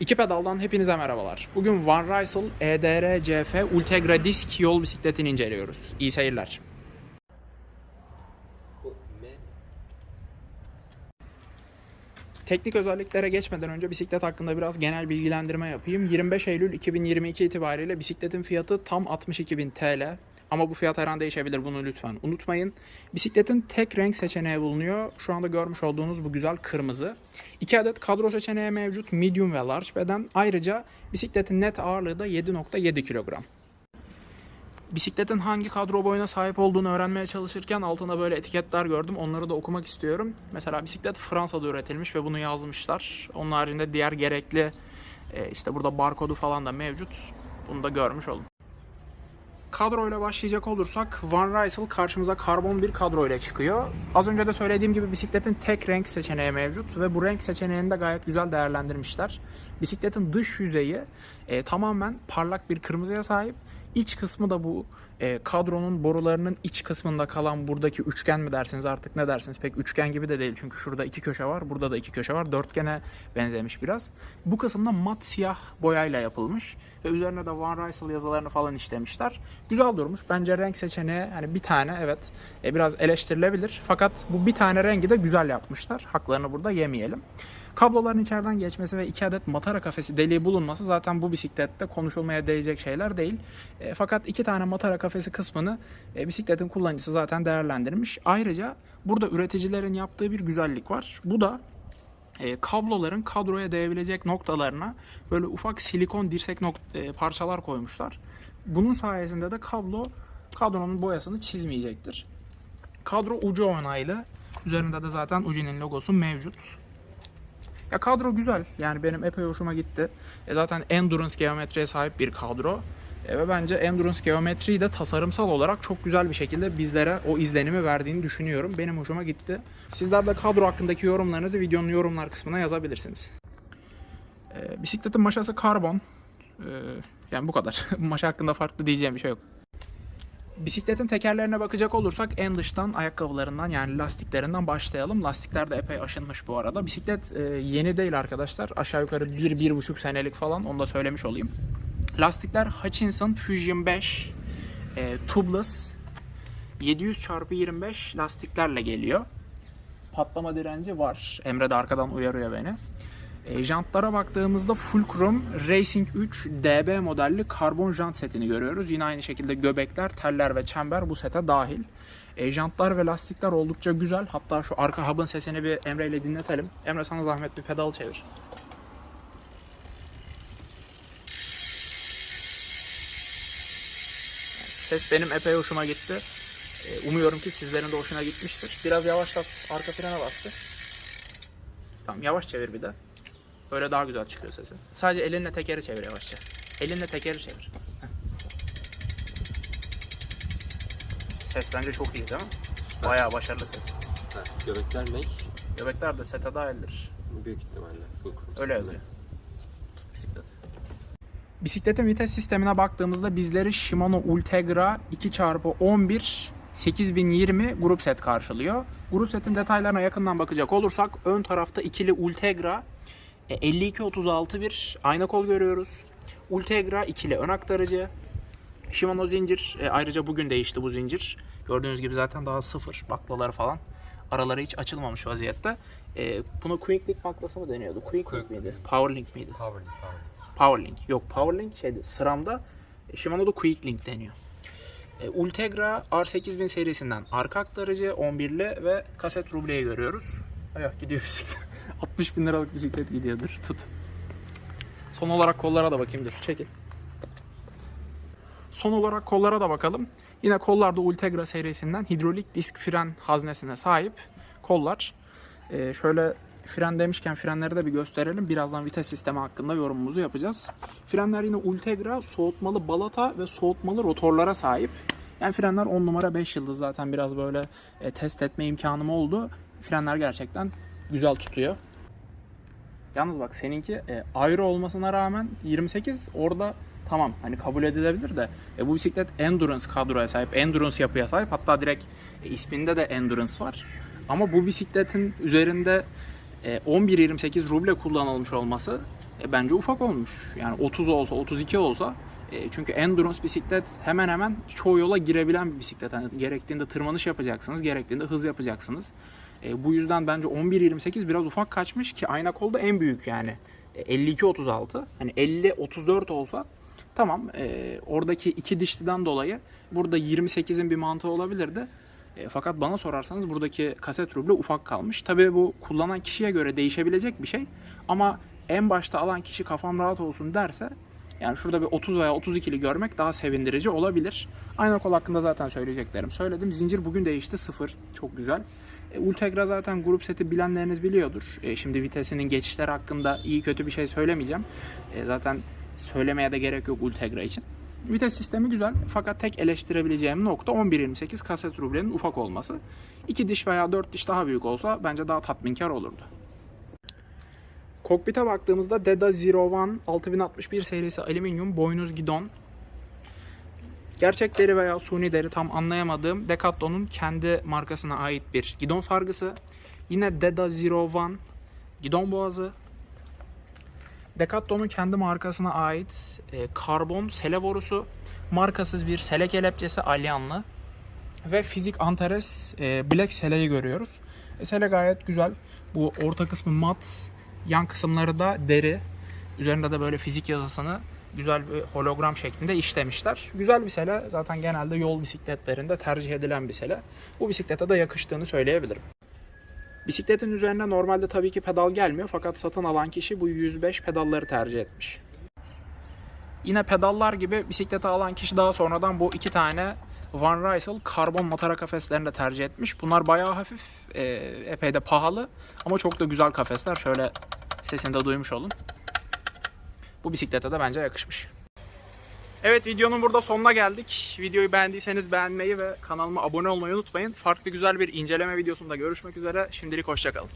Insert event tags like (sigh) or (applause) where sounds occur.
İki pedaldan hepinize merhabalar. Bugün Van Rysel EDR CF Ultegra Disk yol bisikletini inceliyoruz. İyi seyirler. Teknik özelliklere geçmeden önce bisiklet hakkında biraz genel bilgilendirme yapayım. 25 Eylül 2022 itibariyle bisikletin fiyatı tam 62.000 TL. Ama bu fiyat her an değişebilir bunu lütfen unutmayın. Bisikletin tek renk seçeneği bulunuyor. Şu anda görmüş olduğunuz bu güzel kırmızı. 2 adet kadro seçeneği mevcut medium ve large beden. Ayrıca bisikletin net ağırlığı da 7.7 kilogram. Bisikletin hangi kadro boyuna sahip olduğunu öğrenmeye çalışırken altına böyle etiketler gördüm. Onları da okumak istiyorum. Mesela bisiklet Fransa'da üretilmiş ve bunu yazmışlar. Onun haricinde diğer gerekli e, işte burada barkodu falan da mevcut. Bunu da görmüş olun. Kadroyla başlayacak olursak Van Rysel karşımıza karbon bir kadro ile çıkıyor. Az önce de söylediğim gibi bisikletin tek renk seçeneği mevcut ve bu renk seçeneğini de gayet güzel değerlendirmişler. Bisikletin dış yüzeyi e, tamamen parlak bir kırmızıya sahip. İç kısmı da bu e, kadronun borularının iç kısmında kalan buradaki üçgen mi dersiniz artık ne dersiniz pek üçgen gibi de değil çünkü şurada iki köşe var burada da iki köşe var dörtgene benzemiş biraz. Bu kısımda mat siyah boyayla yapılmış ve üzerine de Van Rysel yazılarını falan işlemişler. Güzel durmuş. Bence renk seçeneği hani bir tane evet e, biraz eleştirilebilir fakat bu bir tane rengi de güzel yapmışlar. Haklarını burada yemeyelim. Kabloların içeriden geçmesi ve iki adet matara kafesi deliği bulunması zaten bu bisiklette konuşulmaya değecek şeyler değil. E, fakat iki tane matara kafesi kısmını e, bisikletin kullanıcısı zaten değerlendirmiş. Ayrıca burada üreticilerin yaptığı bir güzellik var. Bu da e, kabloların kadroya değebilecek noktalarına böyle ufak silikon dirsek e, parçalar koymuşlar. Bunun sayesinde de kablo kadronun boyasını çizmeyecektir. Kadro ucu onaylı. Üzerinde de zaten Uji'nin logosu mevcut. Ya kadro güzel. Yani benim epey hoşuma gitti. E zaten endurance geometriye sahip bir kadro. E ve bence endurance geometriyi de tasarımsal olarak çok güzel bir şekilde bizlere o izlenimi verdiğini düşünüyorum. Benim hoşuma gitti. Sizler de kadro hakkındaki yorumlarınızı videonun yorumlar kısmına yazabilirsiniz. E, bisikletin maşası karbon. E, yani bu kadar. (laughs) Maşa hakkında farklı diyeceğim bir şey yok. Bisikletin tekerlerine bakacak olursak en dıştan ayakkabılarından yani lastiklerinden başlayalım. Lastikler de epey aşınmış bu arada. Bisiklet e, yeni değil arkadaşlar. Aşağı yukarı 1-1,5 senelik falan onu da söylemiş olayım. Lastikler Hutchinson Fusion 5 e, tubeless 700 x 25 lastiklerle geliyor. Patlama direnci var. Emre de arkadan uyarıyor beni. E, jantlara baktığımızda full chrome Racing 3 DB modelli karbon jant setini görüyoruz. Yine aynı şekilde göbekler, teller ve çember bu sete dahil. E, jantlar ve lastikler oldukça güzel. Hatta şu arka hub'ın sesini bir Emre ile dinletelim. Emre sana zahmet bir pedal çevir. Ses benim epey hoşuma gitti. E, umuyorum ki sizlerin de hoşuna gitmiştir. Biraz yavaşlat, arka frene bastı. Tamam yavaş çevir bir de. Böyle daha güzel çıkıyor sesi. Sadece elinle tekeri çevir yavaşça. Elinle tekeri çevir. Ses bence çok iyi değil mi? Bayağı başarılı ses. ha, göbekler ne? Göbekler de sete dahildir. Büyük ihtimalle. Full chrome Öyle yazıyor. Bisiklet. Bisikletin vites sistemine baktığımızda bizleri Shimano Ultegra 2x11 8020 grup set karşılıyor. Grup setin detaylarına yakından bakacak olursak ön tarafta ikili Ultegra 5236 bir ayna kol görüyoruz. Ultegra ikili ön aktarıcı. Shimano zincir. E, ayrıca bugün değişti bu zincir. Gördüğünüz gibi zaten daha sıfır baklaları falan. Araları hiç açılmamış vaziyette. E, buna Quick Link baklası mı deniyordu? Quick Link Quick miydi? Power Link miydi? Powerlink, powerlink. Powerlink. Yok Powerlink şeydi. Sıramda e, Shimano'da Quick Link deniyor. E, Ultegra R8000 serisinden arka aktarıcı 11'li ve kaset rubleyi görüyoruz. Ayak gidiyor bisiklet. (laughs) 60 bin liralık bisiklet gidiyordur. Tut. Son olarak kollara da bakayım dur. Çekil. Son olarak kollara da bakalım. Yine kollarda Ultegra serisinden hidrolik disk fren haznesine sahip kollar. Ee, şöyle fren demişken frenleri de bir gösterelim. Birazdan vites sistemi hakkında yorumumuzu yapacağız. Frenler yine Ultegra soğutmalı balata ve soğutmalı rotorlara sahip. Yani frenler 10 numara 5 yıldız zaten biraz böyle e, test etme imkanım oldu. Frenler gerçekten güzel tutuyor. Yalnız bak seninki e, ayrı olmasına rağmen 28 orada tamam hani kabul edilebilir de e, bu bisiklet endurance kadroya sahip, endurance yapıya sahip. Hatta direkt e, isminde de endurance var. Ama bu bisikletin üzerinde e, 11.28 ruble kullanılmış olması e, bence ufak olmuş. Yani 30 olsa 32 olsa e, çünkü endurance bisiklet hemen hemen çoğu yola girebilen bir bisiklet. Yani gerektiğinde tırmanış yapacaksınız, gerektiğinde hız yapacaksınız. E, bu yüzden bence 11.28 biraz ufak kaçmış ki ayna kolda en büyük yani. E, 52-36. Hani 50-34 olsa tamam e, oradaki iki dişliden dolayı burada 28'in bir mantığı olabilirdi. E, fakat bana sorarsanız buradaki kaset ruble ufak kalmış. Tabii bu kullanan kişiye göre değişebilecek bir şey. Ama en başta alan kişi kafam rahat olsun derse yani şurada bir 30 veya 32'li görmek daha sevindirici olabilir. Ayna kol hakkında zaten söyleyeceklerim söyledim. Zincir bugün değişti sıfır. Çok güzel. E, Ultegra zaten grup seti bilenleriniz biliyordur. E, şimdi vitesinin geçişleri hakkında iyi kötü bir şey söylemeyeceğim. E, zaten söylemeye de gerek yok Ultegra için. Vites sistemi güzel fakat tek eleştirebileceğim nokta 11.28 kaset rublenin ufak olması. 2 diş veya 4 diş daha büyük olsa bence daha tatminkar olurdu. Kokpite baktığımızda Deda Zero One 6061 serisi alüminyum boynuz gidon. Gerçek deri veya suni deri tam anlayamadığım Decathlon'un kendi markasına ait bir gidon sargısı. Yine Deda Zero One gidon boğazı. Decathlon'un kendi markasına ait e, karbon sele borusu. Markasız bir sele kelepçesi alyanlı. Ve fizik Antares e, Black seleyi görüyoruz. E, sele gayet güzel. Bu orta kısmı mat, yan kısımları da deri. Üzerinde de böyle fizik yazısını güzel bir hologram şeklinde işlemişler. Güzel bir sele. Zaten genelde yol bisikletlerinde tercih edilen bir sele. Bu bisiklete de yakıştığını söyleyebilirim. Bisikletin üzerine normalde tabii ki pedal gelmiyor fakat satın alan kişi bu 105 pedalları tercih etmiş. Yine pedallar gibi bisiklete alan kişi daha sonradan bu iki tane Van Rysel karbon matara kafeslerini de tercih etmiş. Bunlar bayağı hafif, e, epey de pahalı ama çok da güzel kafesler. Şöyle sesini de duymuş olun. Bu bisiklete de bence yakışmış. Evet videonun burada sonuna geldik. Videoyu beğendiyseniz beğenmeyi ve kanalıma abone olmayı unutmayın. Farklı güzel bir inceleme videosunda görüşmek üzere. Şimdilik hoşçakalın.